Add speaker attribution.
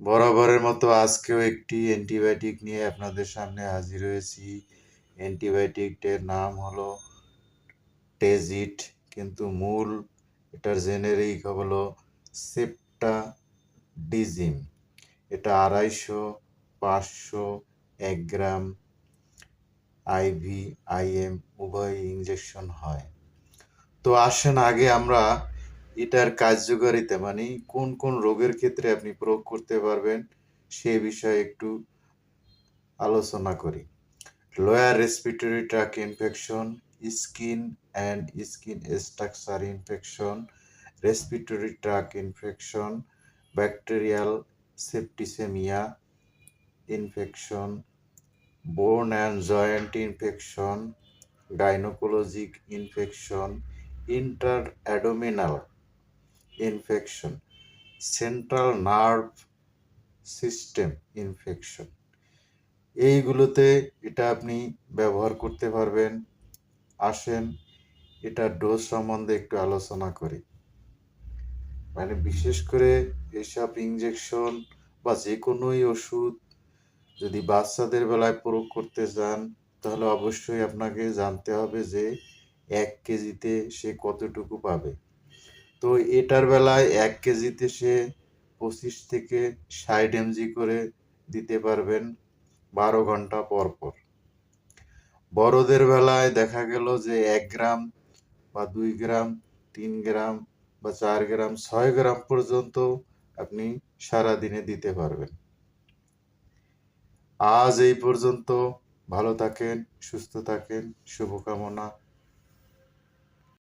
Speaker 1: বরাবরের মতো আজকেও একটি অ্যান্টিবায়োটিক নিয়ে আপনাদের সামনে হাজির হয়েছি। অ্যান্টিবায়োটিকটির নাম হলো টেজিট, কিন্তু মূল এটার জেনেরিক হলো সেপ্টা ডিজিম এটা আড়াইশো, পাঁচশো, এক গ্রাম আইভি আইএম উভয় ইঞ্জেকশন হয়। তো আসেন আগে আমরা এটার কার্যকারিতা মানে কোন কোন রোগের ক্ষেত্রে আপনি প্রয়োগ করতে পারবেন সে বিষয়ে একটু আলোচনা করি। Lower respiratory tract infection skin and skin structure infection respiratory tract infection bacterial septicaemia infection bone and joint infection gynaecologic infection inter abdominal infection central nerve system infection এইগুলোতে এটা আপনি ব্যবহার করতে পারবেন। আসেন এটার ডোজ সম্বন্ধে একটু আলোচনা করি। মানে বিশেষ করে এসব ইঞ্জেকশন বা যে কোনোই ওষুধ যদি বাচ্চাদের বেলায় প্রয়োগ করতে চান তাহলে অবশ্যই আপনাকে জানতে হবে যে এক কেজিতে সে কতটুকু পাবে। তো এটার বেলায় এক কেজিতে সে পঁচিশ থেকে ষাট এমজি করে দিতে পারবেন বারো ঘণ্টা পর পর। বড়দের বেলায় দেখা গেল যে এক গ্রাম বা দুই গ্রাম, তিন গ্রাম বা চার গ্রাম, ছয় গ্রাম পর্যন্ত আপনি সারা দিনে দিতে পারবেন। আজ এই পর্যন্ত। ভালো থাকেন, সুস্থ থাকেন, শুভকামনা।